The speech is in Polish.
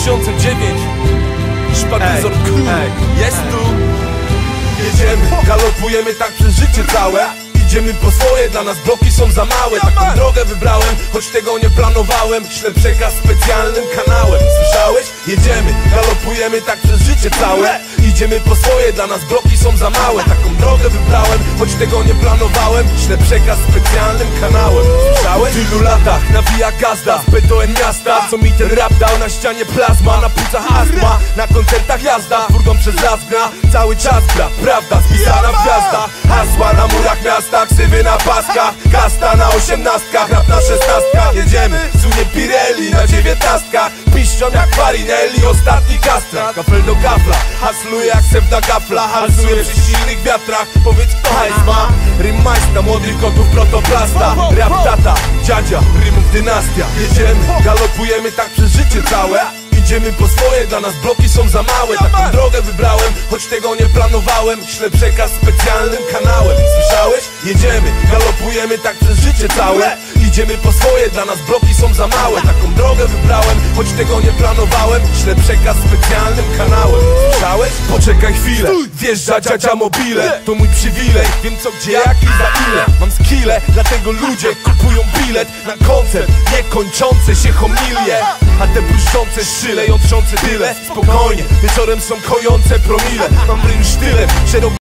2009 Szpatyzor ej. Jest tu. Jedziemy, galopujemy tak przez życie całe. Idziemy po swoje, dla nas bloki są za małe. Taką drogę wybrałem, choć tego nie planowałem. Ślę przekaz specjalnym kanałem. Słyszałeś? Jedziemy, galopujemy tak przez życie całe. Idziemy po swoje, dla nas bloki są za małe. Taką drogę wybrałem, choć tego nie planowałem. Ślę przekaz specjalnym kanałem. Słyszałeś? W tylu latach nawija gazda PTN miasta Co mi ten rap dał? Na ścianie plazma Na płucach astma, na koncertach jazda Furgon przez las gra, cały czas gra Prawda spisana w gwiazdach Hasła na murach miasta, ksywy na paskach. Kasta na osiemnastkach, rap na szesnastkach. Jedziemy, sunie Pirelli na dziewiętnastkach. Piszczą jak Farinelli, ostatni kastra Kafel do kafla, hasluję jak sewna kafla Halsuję przy silnych wiatrach, powiedz kto hajs ma Rym majstra, młodych kotów protoplasta. Rap tata, dziadzia, rymów dynastia. Jedziemy, galopujemy tak przez życie całe. Idziemy po swoje, dla nas bloki są za małe. Taką drogę wybrałem, choć tego nie planowałem. Ślę przekaz specjalnym kanałem. Słyszałeś? Jedziemy, galopujemy tak przez życie całe Idziemy po swoje, dla nas bloki są za małe. Taką drogę wybrałem, choć tego nie planowałem. Ślę przekaz specjalnym kanałem. Słyszałeś? Poczekaj chwilę, wjeżdża dziadzia mobile. To mój przywilej, wiem co gdzie, jak i za ile. Mam skille, dlatego ludzie kupują bilet Na koncert, niekończące się homilie. A te błyszczące szyle, jątrzące tyle Spokojnie, wieczorem są kojące promile. Mam rym sztylem, robię